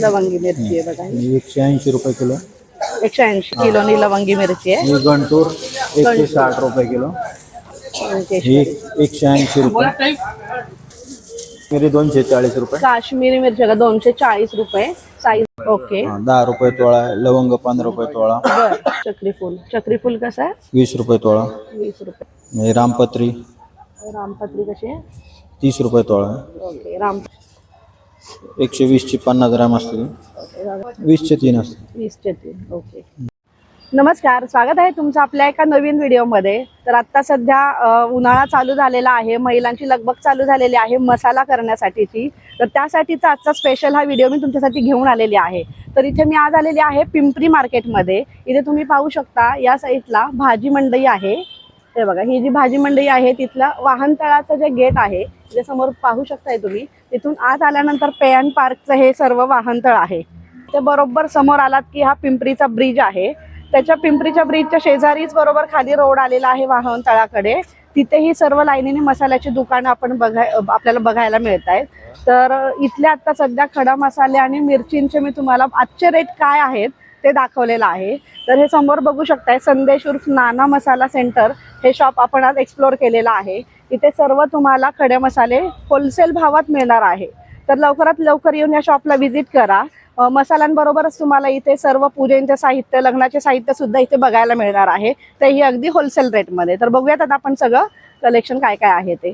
लवंगी मिरची आहे बघा ही. ही एकशे ऐंशी रुपये किलो एकशे ऐंशी किलोनी लवंगी मिरची आहे ही गंटूर एकशे साठ रुपये किलो ओके. एकशे ऐंशी रुपये मिरी दोनशे चाळीस रुपये काश्मीरी मिरची बघा दोनशे चाळीस रुपये साईज ओके हा, दहा रुपये तोळा आहे. लवंग पंधरा रुपये तोळा बर चक्री फुल चक्री फुल कसं आहे वीस रुपये तोळा वीस रुपये हे रामपत्री रामपत्री कशी आहे तीस रुपये तोळा आहे. ओके राम एकशे वीसची पन्नास ग्राम असतील. वीसचे तीन असतील. वीसचे तीन ओके नमस्कार स्वागत आहे तुमचं आपल्या एका नवीन व्हिडिओमध्ये. तर आत्ता सध्या उन्हाळा चालू झालेला आहे महिलांची लगबग चालू झालेली आहे मसाला करण्यासाठीची. तर त्यासाठीचा आजचा स्पेशल हा व्हिडिओ मी तुमच्यासाठी घेऊन आलेली आहे. तर इथे मी आज आलेली आहे पिंपरी मार्केटमध्ये. इथे तुम्ही पाहू शकता या साईडला भाजी मंडई आहे. हे बघा ही जी भाजी मंडई आहे तिथला वाहनतळाचं जे गेट आहे जे समोर पाहू शकताय तुम्ही तिथून आत आल्यानंतर पे पार्कचं हे सर्व वाहनतळ आहे. ते बरोबर समोर आलात की हा पिंपरीचा ब्रिज आहे. त्याच्या पिंपरीच्या ब्रिजच्या शेजारीच बरोबर खाली रोड आलेला आहे वाहनतळाकडे तिथेही सर्व लाईनीने मसाल्याची दुकानं आपण बघाय आपल्याला बघायला मिळत आहेत तर इथल्या आता सध्या खडा मसाले आणि मिरचींचे मी तुम्हाला आजचे रेट काय आहेत ते दाखवलेलं आहे. तर हे समोर बघू शकताय संदेश उर्फ नाना मसाला सेंटर हे शॉप आपण आज एक्सप्लोअर केलेलं आहे. इथे सर्व तुम्हाला खडे मसाले होलसेल भावात मिळणार आहे. तर लवकरात लवकर येऊन या शॉपला व्हिजिट करा. मसाल्यांबरोबरच तुम्हाला इथे सर्व पूजेचे साहित्य लग्नाचे साहित्य सुद्धा इथे बघायला मिळणार आहे. तेही अगदी होलसेल रेटमध्ये तर बघूयात आता आपण सगळं कलेक्शन काय काय आहे ते.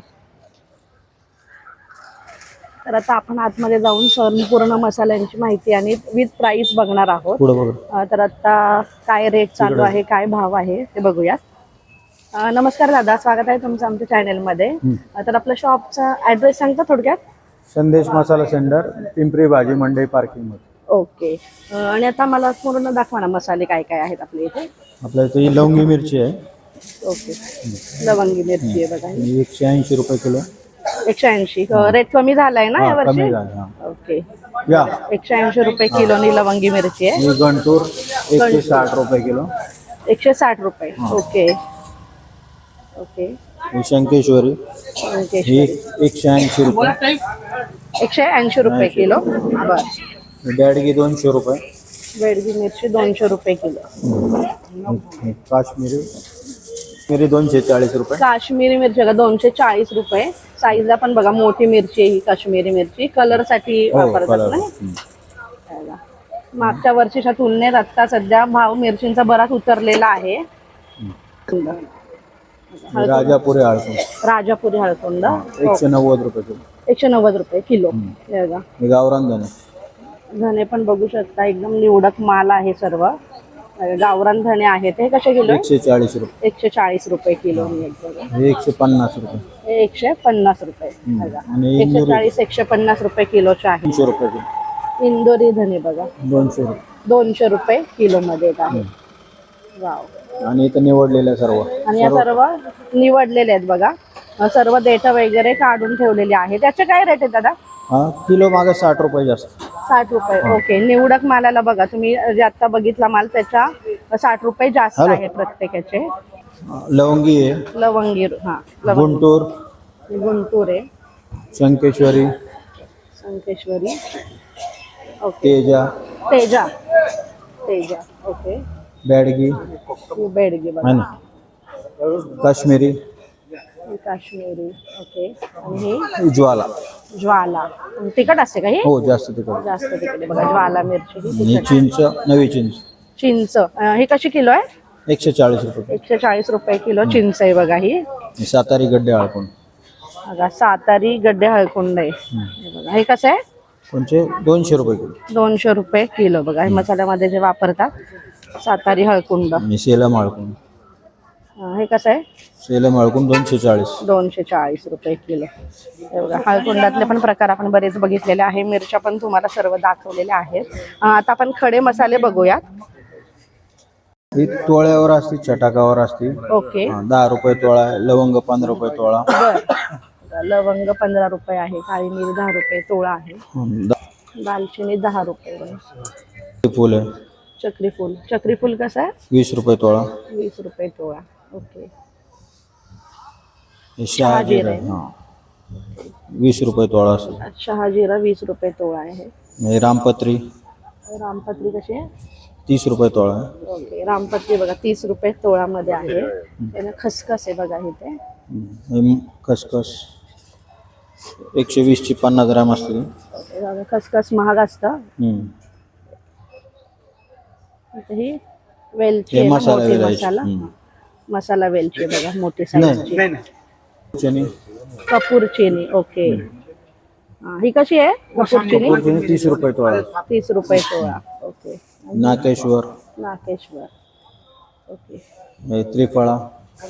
तर आता आपण आतमध्ये जाऊन संपूर्ण मसाल्यांची माहिती आणि विथ प्राइस बघणार आहोत. पुढं बघा. अ, तर आता काय रेट चालू आहे काय भाव आहे ते बघूयात अ, नमस्कार दादा स्वागत आहे तुमचं आमच्या चॅनलमध्ये अ, तर आपल्या शॉपचा ॲड्रेस सांगता थोडक्यात? संदेश मसाला सेंटर पिंपरी भाजी मंडई पार्किंगमध्ये. ओके. अ, आणि आता मला पूर्ण दाखवा ना मसाले काय काय आहेत आपल्या इथे. आपल्या इथे ही लवंगी मिरची आहे. ओके. लवंगी मिरची आहे बघा. ही. ही एकशे ऐंशी रुपये किलो. एकशे ऐंशी. रेट कमी झालाय ना हा यावर्षी कमी झाले ओके या. एकशे ऐंशी रुपये किलोनी लवंगी मिरची आहे. ही गंटूर एकशे साठ रुपये किलो. एकशे साठ रुपये. ओके ओके ही शंकेश्वरी. ओके. ही एकशे ऐंशी रुपये. एकशे ऐंशी रुपये किलो. बर. दोनशे रुपये. बेडगी मिरची दोनशे रुपये किलो. ही काश्मीरी. मिरी दोनशे चाळीस रुपये. काश्मीरी मिरची बघा दोनशे चाळीस रुपये. साईजला पण बघा मोठी मिरची आहे ही काश्मीरी मिरची. कलरसाठी हो वापरतात ना. मागच्या वर्षीच्या तुलनेत आता सध्या भाव मिरचींचा बराच उतरलेला आहे. राजापुरी राजापुरी हळकुंड. एकशे नव्वद रुपये किलो. एकशे नव्वद रुपये किलो. हे बघा. ही गावरान धने. धने पण बघू शकता एकदम निवडक माल आहे सर्व. गावरान धने आहेत. हे कसे किलो एकशे चाळीस रुपये. एकशे चाळीस रुपये किलो. हे. एकशे पन्नास रुपये. हे एकशे पन्नास रुपये एकशे चाळीस एकशे पन्नास रुपये किलोचे आहे दोनशे रुपये किलो. इंदोरी धने बघा. दोनशे रुपये. दोनशे रुपये किलो मध्ये आहे वाव. आणि इथं निवडलेल्या सर्व. आणि या सर्व निवडलेले आहेत बघा. सर्व डेटा वगैरे काढून ठेवलेले आहे. त्याचे काय रेट आहे दादा? हा किलो मागे साठ रुपये जास्त. साठ रुपये. ओके. निवडक मालाला बघा तुम्ही जे आता बघितला माल त्याच्या साठ रुपये जास्त हॅलो. आहे प्रत्येकाचे. लवंगी आहे. लवंगी हा. लवंगी गुंटूर. गुंटूर आहे. शंकेश्वरी संकेश्वरी. ओके. तेजा. तेजा. तेजा. ओके. बॅडगी. बेडगी बघा. है ना? काश्मीरी. काश्मीरी ओके आणि ही? ज्वाला. ज्वाला. तिखट असते का ही? हो जास्त तिकडे जास्त तिखट आहे. बघा ज्वाला मिरची ही आणि तिखट चिंच नवी चिंच. चिंच. अं, ही कशी किलो आहे? एकशे चाळीस रुपये. एकशे चाळीस रुपये किलो चिंच आहे बघा ही. सातारी गड्डे हळकून बघा सातारी गड्डे हळकुंड आहे. हे बघा हे कसं आहे? कोणचे? दोनशे रुपये किलो. दोनशे रुपये किलो बघा हे मसाल्यामध्ये जे वापरतात सातारी हळकुंड. आणि सेलम हे कसं आहे? सेलम हळकून दोनशे चाळीस. दोनशे चाळीस रुपये किलो. हे बघा हळकुंडातले पण प्रकार आपण बरेच बघितलेले आहे. मिरच्या पण तुम्हाला सर्व दाखवलेल्या आहेत. अं, आता आपण खडे मसाले बघूयात. ही तोळ्यावर असते छटाकावर असते. ओके. हा, दहा रुपये तोळा आहे, लवंग पंधरा रुपये तोळा. बर. लवंग पंधरा रुपये आहे काळी मिरी दहा रुपये तोळा आहे. हं, दालचिनी दहा रुपये फुल चक्री फुल चक्री फुल कसं आहे? वीस रुपये तोळा. वीस रुपये तोळा. ओके. हे शहाजीर आहे. हा. वीस रुपये तोळा असतो. शहाजिरा वीस रुपये तोळा आहे. हे रामपत्री. रामपत्री कशी आहे? तीस रुपये तोळा आहे. ओके रामपत्री बघा तीस रुपये तोळामध्ये आहे. त्याने खसखस आहे बघा इथे. हे म- खसखस. एकशे वीसची पन्नास ग्रॅम असते. ओके, बघा, खसखस महाग असतं. हम्म. ही वेलची हे आहे ना, मसाला मोठी वेलायची. मसाला. हम्म. मसाला वेलची आहे बघा मोठी नाही. साईजची कपूर चिनी ओके हा, ही कशी आहे? कपूर चिनी? तीस रुपये तोळा. तीस रुपये तोळा ओके नाकेश्वर नाकेश्वर ओके हे त्रिफळा. हा,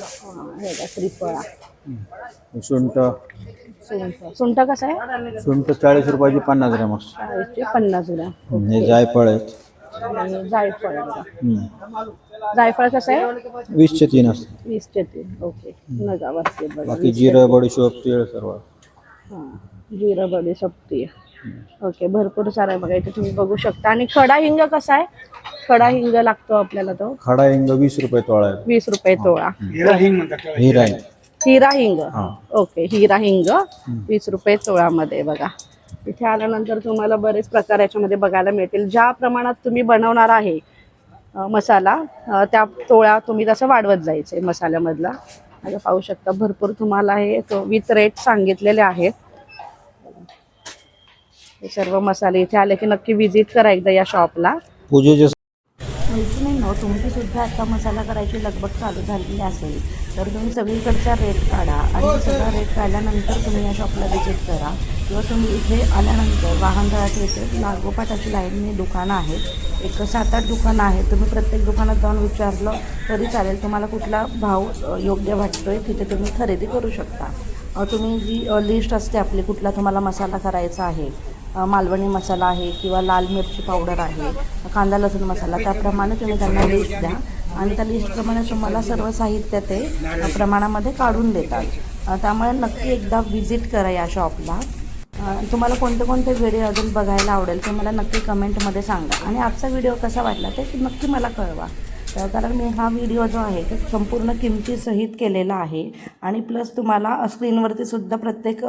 हे बघा त्रिफळा. सुंठ. सुंठ. सुंठ कसं आहे? सुंठ चाळीस रुपयाची पन्नास ग्रॅम असते. चाळीसचे पन्नास ग्राम हे जायफळ आहेत. आणि जायफळ बघा. हम्म. जायफळ कसं आहे? वीसचे तीन असते. वीसचे तीन. ओके. नगावरती बघा. बाकी जिरं बडीशोप तीळ सर्व. हां. जिरं बडी सप्ती ओके. भरपूर सारं आहे बघा. इथे तुम्ही बघू शकता. आणि खडा हिंग कसा आहे? खडा हिंग लागतो आपल्याला तो. खडा हिंग वीस रुपये तोळा आहे. वीस रुपये तोळा. हिरा आहे हिरा हिंग. ओके. हिरा हिंग वीस रुपये तोळामध्ये बघा. इथे आल्यानंतर तुम्हाला बरेच प्रकार याच्यामध्ये बघायला मिळतील. ज्या प्रमाणात तुम्ही बनवणार आहे मसाला. त्या तोळ्या तुम्ही तसं वाढवत जायचे मसाल्यामधला. आता पाहू शकता भरपूर तुम्हाला हे विथ रेट सांगितलेले आहेत. हे सर्व मसाले इथे आले की नक्की व्हिजिट करा एकदा या शॉपला. पूजेचे माहिती नाही ना तुमचीसुद्धा आता मसाला करायची लगबग चालू झालेली असेल तर तुम्ही सगळीकडचा रेट काढा आणि सगळा रेट काढल्यानंतर तुम्ही या शॉपला विजिट करा. किंवा तुम्ही इथे आल्यानंतर वाहनतळाच्या इथे लागोपाठ अशी लाईनने दुकानं आहेत एक सात आठ दुकानं आहेत तुम्ही प्रत्येक दुकानात जाऊन विचारलं तरी चालेल तुम्हाला कुठला भाव योग्य वाटतो आहे तिथे तुम्ही खरेदी करू शकता. तुम्ही जी लिस्ट असते आपली कुठला तुम्हाला मसाला करायचा आहे मालवणी मसाला आहे किंवा लाल मिरची पावडर आहे कांदा लसूण मसाला त्याप्रमाणे तुम्ही त्यांना लिस्ट द्या. आणि त्या लिस्टप्रमाणे तुम्हाला सर्व साहित्य ते प्रमाणामध्ये काढून देतात. त्यामुळे नक्की एकदा व्हिजिट करा या शॉपला तुम्हाला कोणते कोणते व्हिडिओ अजून बघायला आवडेल ते मला नक्की कमेंटमध्ये सांगा. आणि आजचा व्हिडिओ कसा वाटला ते नक्की मला कळवा. तर कारण मी हा व्हिडिओ जो आहे तो संपूर्ण किमतीसहित केलेला आहे. आणि प्लस तुम्हाला स्क्रीनवरती सुद्धा प्रत्येक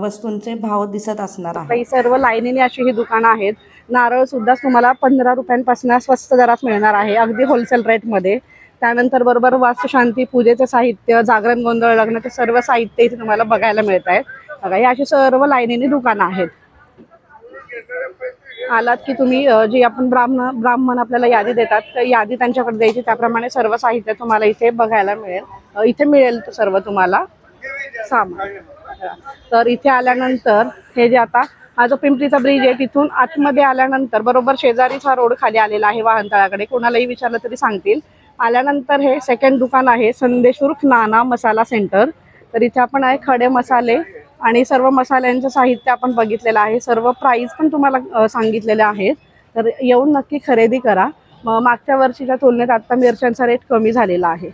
वस्तूंचे भाव दिसत असणार आहे ही सर्व लाईनीने अशी ही दुकानं आहेत. नारळ सुद्धा तुम्हाला पंधरा रुपयांपासून स्वस्त दरात मिळणार आहे अगदी होलसेल रेटमध्ये त्यानंतर बरोबर वास्तुशांती पूजेचं साहित्य जागरण गोंधळ लग्नाचे सर्व साहित्य इथे तुम्हाला बघायला मिळत आहेत. बघा हे अशी सर्व लाईनीने दुकानं आहेत. आलात की तुम्ही जे जी आपण ब्राह्मण ब्राह्मण आपल्याला यादी देतात तर यादी त्यांच्याकडे द्यायची त्याप्रमाणे सर्व साहित्य तुम्हाला इथे बघायला मिळेल. इथे मिळेल सर्व तुम्हाला सामान. तर इथे आल्यानंतर हे जे आता हा जो पिंपरीचा ब्रिज आहे तिथून आतमध्ये आल्यानंतर बरोबर शेजारीच हा रोड खाली आलेला आहे वाहनतळाकडे. कोणालाही विचारलं तरी सांगतील. आल्यानंतर हे सेकंड दुकान आहे संदेश नाना मसाला सेंटर तर इथे आपण आहे खडे मसाले आणि सर्व मसाल्यांचं साहित्य आपण बघितलेलं आहे. सर्व प्राईस पण तुम्हाला सांगितलेले आहेत. तर येऊन नक्की खरेदी करा. मग मागच्या वर्षीच्या तुलनेत आत्ता मिरच्यांचा रेट कमी झालेला आहे.